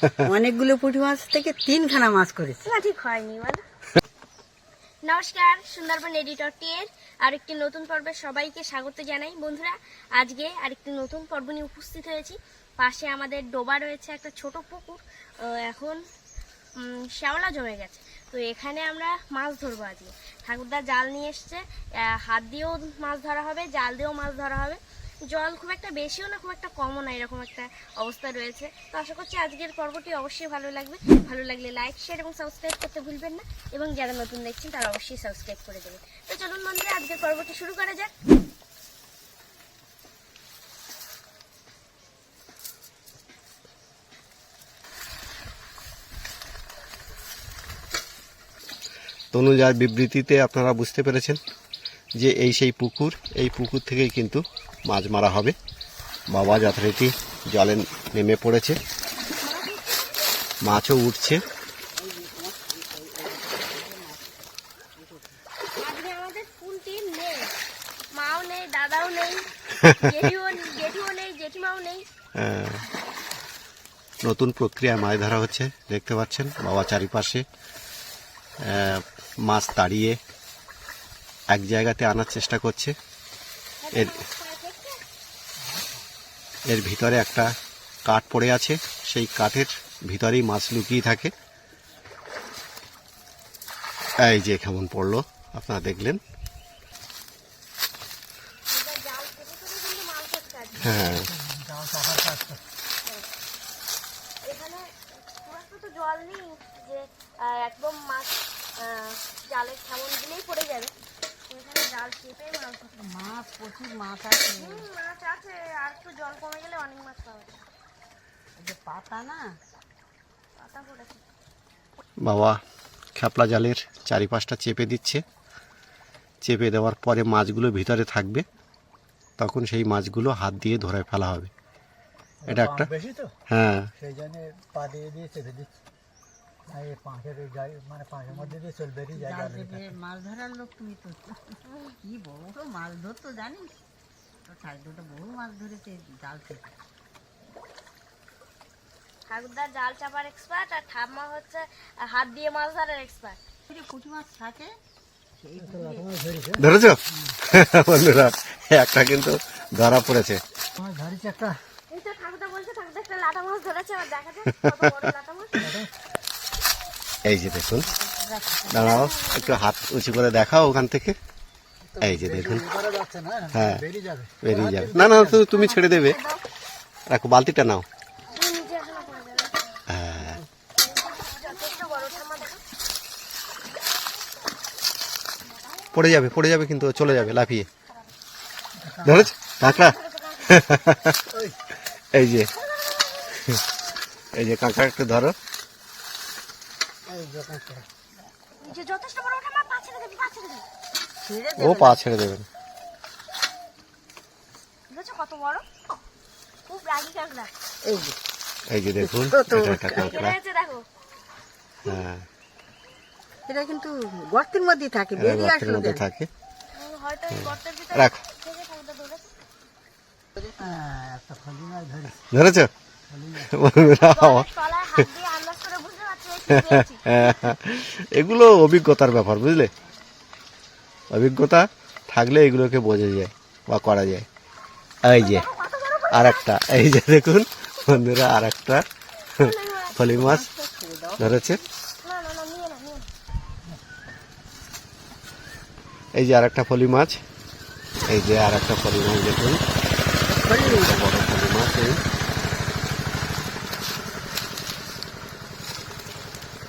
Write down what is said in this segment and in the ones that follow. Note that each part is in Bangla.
অনেকগুলো পুঁটি মাছ থেকে তিনখানা মাছ করেছে। ঠিক হয়নি বলো নমস্কার, সুন্দরবন এডিটর টিয়ের আরেকটি নতুন পর্বে সবাইকে স্বাগত জানাই। বন্ধুরা, আজকে আরেকটি নতুন পর্ব নিয়ে উপস্থিত হয়েছি। পাশে আমাদের ডোবা রয়েছে একটা ছোট পুকুর। এখন শ্যাওলা জমে গেছে। তো এখানে আমরা মাছ ধরবো আজকে। ঠাকুরদা জাল নিয়ে এসছে। হাত দিয়েও মাছ ধরা হবে, জাল দিয়েও মাছ ধরা হবে। জল খুব একটা বেশিও না, খুব একটা কমও না, এরকম একটা অবস্থা রয়েছে। তো আশা করছি আজকের পর্বটি অবশ্যই ভালো লাগবে। ভালো লাগলে লাইক শেয়ার এবং সাবস্ক্রাইব করতে ভুলবেন না। এবং যারা নতুন দেখছেন, তারা অবশ্যই সাবস্ক্রাইব করে দেবেন। তো চলুন বন্ধুরা, আজকের পর্বটি শুরু করা যাক। তনুজার বিবৃতিতে আপনারা বুঝতে পেরেছেন যে এই সেই পুকুর, এই পুকুর থেকেই কিন্তু মাছ মারা হবে। বাবা যথারীতি জলে নেমে পড়েছে। মাছও উঠছে। আহ, নতুন প্রক্রিয়ায় মাছ ধরা হচ্ছে দেখতে পাচ্ছেন বাবা চারিপাশে। মাছ তাড়িয়ে এক জায়গাতে আনার চেষ্টা করছে। এর এর ভিতরে একটা কাঠ পড়ে আছে। সেই কাঠের ভিতরেই মাছ লুকিয়ে থাকে। এই যে কেমন পড়ল, আপনারা দেখলেন। হ্যাঁ। জাল চেপে মাছ ধরতে মাছ প্রচুর মাছ আছে। মাছ আছে আর একটু জল কমে গেলে অনেক মাছ পাওয়া যায়। যে পাতা না? পাতা পড়েছে। বাবা খেপলা জালের চারিপাশটা চেপে দিচ্ছে। চেপে দেওয়ার পরে মাছগুলো ভিতরে থাকবে। তখন সেই মাছগুলো হাত দিয়ে ধরে ফেলা হবে। এটা একটা হ্যাঁ। সেই জন্য পা দিয়ে দিয়ে চেপে দিচ্ছি। এই পাঁচের মানে পাঁচের মধ্যে দিয়ে চল বেরিয়ে যায় জাল জালের চেপে মাছ ধরার লোক তুমি তো। কি বড় মাছ ধরতো জানিস? তো দুটো বহু মাছ ধরেছে জাল ঠাকুরদার জাল চাপার এক্সপার্ট আর ঠাম্মা হচ্ছে হাত দিয়ে মাছ ধরার এক্সপার্ট পুঁটি মাছ থাকে ধরেছে। বন্ধুরা একটা কিন্তু ধরা পড়েছে। তোমার ধরেছে একটা এই তো ঠাকুরদা বলছে ঠাকুরদা একটা লাটা মাছ ধরেছে আর দেখা যায় কত বড় লাটা মাছ। এই যে দেখুন। দাঁড়াও, একটু হাত উঁচু করে দেখাও ওখান থেকে। এই যে দেখুন। হ্যাঁ। বেরিয়ে যাবে। না না তুমি ছেড়ে দেবে। রাখো, বালতিটা নাও। হ্যাঁ। পড়ে যাবে পড়ে যাবে কিন্তু চলে যাবে, লাফিয়ে। ধরেছ? কাঁকড়া? এই যে। এই যে কাঁকড়া একটু ধরো। ও পা ছেড়ে দেবেন। কত বড়? খুব রাগি কাঁকড়া। এই যে। এই যে দেখুন এটা একটা কাঁকড়া। হ্যাঁ। এটা কিন্তু গর্তের মধ্যেই থাকে এরা বেরিয়ে আসলো মধ্যে থাকে। হয়তো গর্তের ভিতরে রাখো। ধরেছে। এগুলো অভিজ্ঞতার ব্যাপার, বুঝলে? অভিজ্ঞতা থাকলে এগুলোকে বোঝা যায় বা করা যায়। এই যে আর একটা এই যে দেখুন, বন্ধুরা আর একটা ফলি মাছ ধরেছে। এই যে আর একটা ফলি মাছ, এই যে আর একটা ফলি মাছ দেখুন একটা বড় ফলি মাছ এই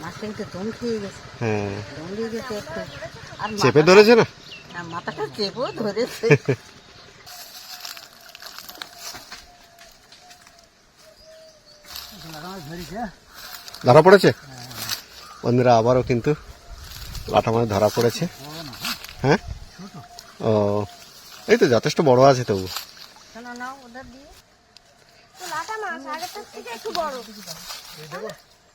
মাছটা কিন্তু দম খেয়ে গেছে। হ্যাঁ। দম দিয়ে গেছে একটু। আর চেপে ধরেছে না? মাথাটা চেপেও ধরেছে। ধরা পড়েছে? বন্ধুরা আবারও কিন্তু লাটা মাছ ধরা পড়েছে। হ্যাঁ? ও এই তো যথেষ্ট বড় আছে তবু। লাটা মাছ থেকে একটু বড়।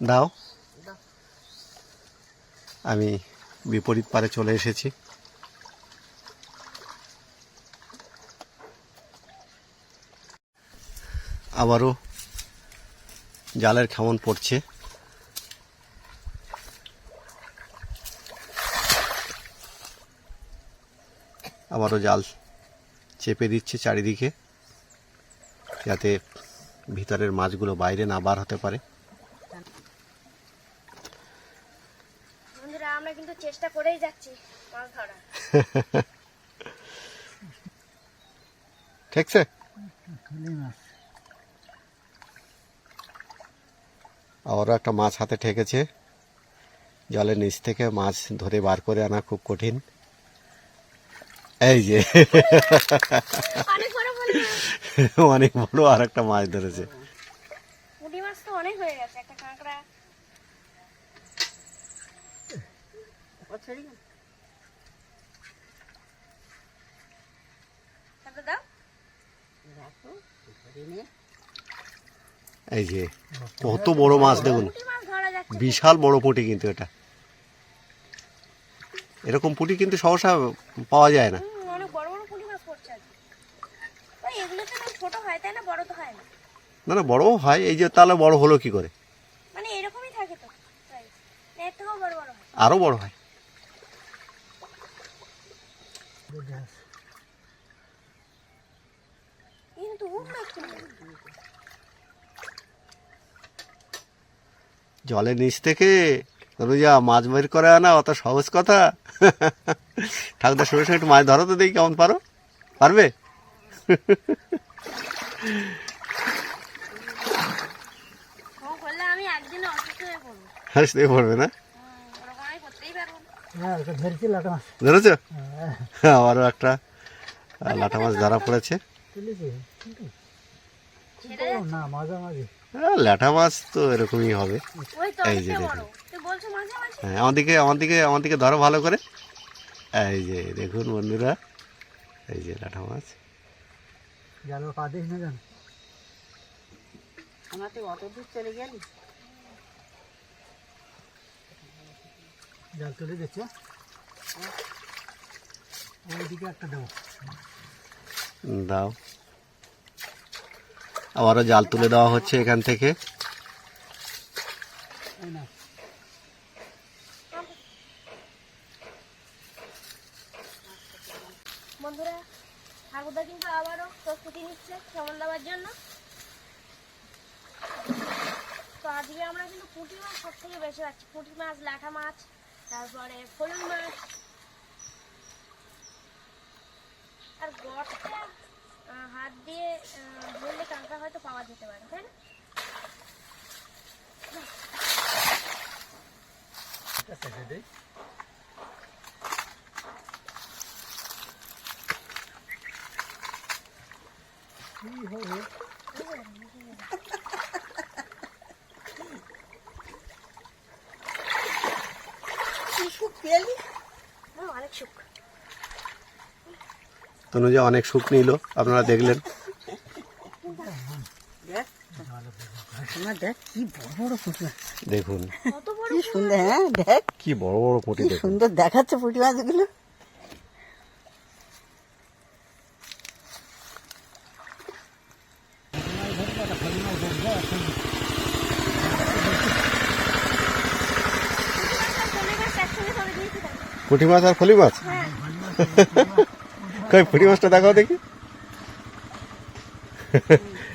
দাও। আমি বিপরীত পারে চলে এসেছি। আবারও জালের কেমন পড়ছে। আবারও জাল চেপে দিচ্ছে চারিদিকে, যাতে ভিতরের মাছগুলো বাইরে না বার হতে পারে বন্ধুরা আমরা কিন্তু চেষ্টা করেই যাচ্ছি মাছ ধরা ঠিকছে? আবারও একটা মাছ হাতে ঠেকেছে। জলের নিচ থেকে মাছ ধরে বার করে আনা খুব কঠিন। এই যে। অনেক বড়। আর একটা মাছ ধরেছে। মাছ তো অনেক হয়ে গেছে একটা কাঁকড়া রাখো ধরে নে এই যে কত বড় মাছ দেখুন। বিশাল বড় পুঁটি কিন্তু এটা। এরকম পুঁটি কিন্তু সহসা পাওয়া যায় না। হুম, অনেক বড় বড় পুঁটি মাছ পড়ছে আজকে। ওই এগুলো তো না ছোট হয় তাই না? বড় হয় না। না না বড়ও হয় এই যে তাহলে বড় হলো কি করে? মানে এরকমই থাকে তো। তাই। না, এর থেকেও বড় বড় আরও বড় হয় কিন্তু উঠল একটু জলের নিচ থেকে রোজা মাছ বের করে আনা অত সহজ কথা। ঠাকুরদার সঙ্গে সঙ্গে একটু মাছ ধরো তো দেখি কেমন পারো। পারবে? আমি একদিনে অসুস্থ হয়ে পড়বে না হুম, ওরকম আমি করতেই পারব না হ্যাঁ ওটা ধরেছি লাটা ধরেছো? হ্যাঁ। আবারও একটা লাটা মাছ ধরা পড়েছে। মাঝে হ্যাঁ, ল্যাটা মাছ তো এরকমই হবে। এই যে দেখুন। বড়। তুই বলছো মাঝে মাঝে হ্যাঁ দিকে আমার দিকে ধরো ভালো করে। এই যে দেখুন বন্ধুরা এই যে লাটা মাছ। জালো পা দিস না জান আমার তো অত দূর চলে গেলি। জাল তুলে দিচ্ছে। ওইদিকে একটা দেবো দাও। আবারও জাল তুলে দেওয়া হচ্ছে এখান থেকে। বন্ধুরা ঠাকুরদা কিন্তু আবারও প্রস্তুতি নিচ্ছে কেমন দেওয়ার জন্য। তো আজকে আমরা কিন্তু পুঁটি মাছ সব থেকে বেশি পাচ্ছি পুঁটি মাছ ল্যাঠা মাছ তারপরে ফলুন মাছ, আর গড়টা হাত দিয়ে ধরলে কাঁকড়া হয়তো পাওয়া যেতে পারে, তাই না? দেই কি হবে পেলি? অনেক সুখ। তনুজা অনেক সুখ নিল আপনারা দেখলেন। দেখ কি বড় বড় পুঁটি মাছ দেখুন কি সুন্দর হ্যাঁ দেখ। কি বড় বড় পুঁটি সুন্দর দেখাচ্ছে পুঁটি মাছগুলো চলে গেছে একসঙ্গে ধরে দিয়েছি তাই। পুঁটি মাছ আর ফলি মাছ? হ্যাঁ কই পুঁটি মাছটা দেখাও দেখি।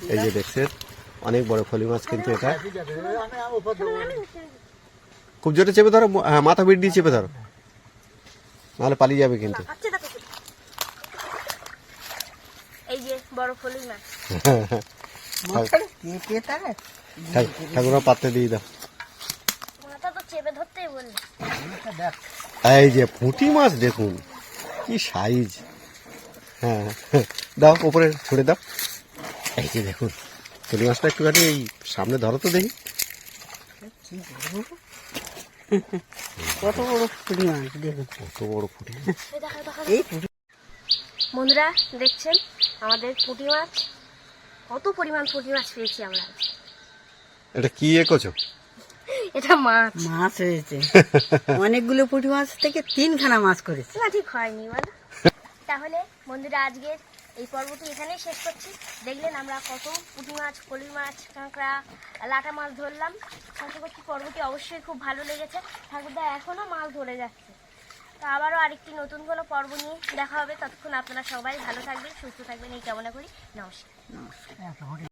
এই যে দেখছেন অনেক বড় ফলি মাছ কিন্তু এটা। খুব জোরে চেপে ধরো হ্যাঁ মাথা বিট দিয়ে চেপে ধরো। নাহলে পালিয়ে যাবে কিন্তু। আচ্ছা দেখো। শুধু। এই যে বড় ফলুই মাছ। মাথাটা কেটে তার ঠাক- ঠাকুরা পাত্রে দিয়ে দাও। মাথা তো চেপে ধরতেই বললি। দেখ। এই যে পুঁটি মাছ দেখুন কি সাইজ হ্যাঁ দাও উপরে ছড়ে দাও। এই যে দেখুন পুঁটি মাছটা একটুখানি এই সামনে ধরো তো দেখি। কত বড় পুঁটি মাছ দেখুন। কত বড় এই পুঁটি বন্ধুরা দেখছেন? আমাদের পুঁটি মাছ কত পরিমাণ পুঁটি মাছ পেয়েছি আমরা। এটা কি এ করছ? এটা মাছ। মাছ হয়েছে। অনেকগুলো পুঁটি মাছ থেকে তিনখানা মাছ করেছে। না ঠিক হয়নি বল। তাহলে বন্ধুরা আজকের এই পর্বটি এখানেই শেষ করছি। দেখলেন আমরা কত পুঁটি মাছ পলি মাছ কাঁকড়া লাটা মাছ ধরলাম। আশা করছি পর্বটি অবশ্যই খুব ভালো লেগেছে। ঠাকুরদা এখনও মাছ ধরে যাচ্ছে। তো আবারও আরেকটি নতুন কোনো পর্ব নিয়ে দেখা হবে। ততক্ষণ আপনারা সবাই ভালো থাকবেন সুস্থ থাকবেন। এই কামনা করি। নমস্কার। নমস্কার।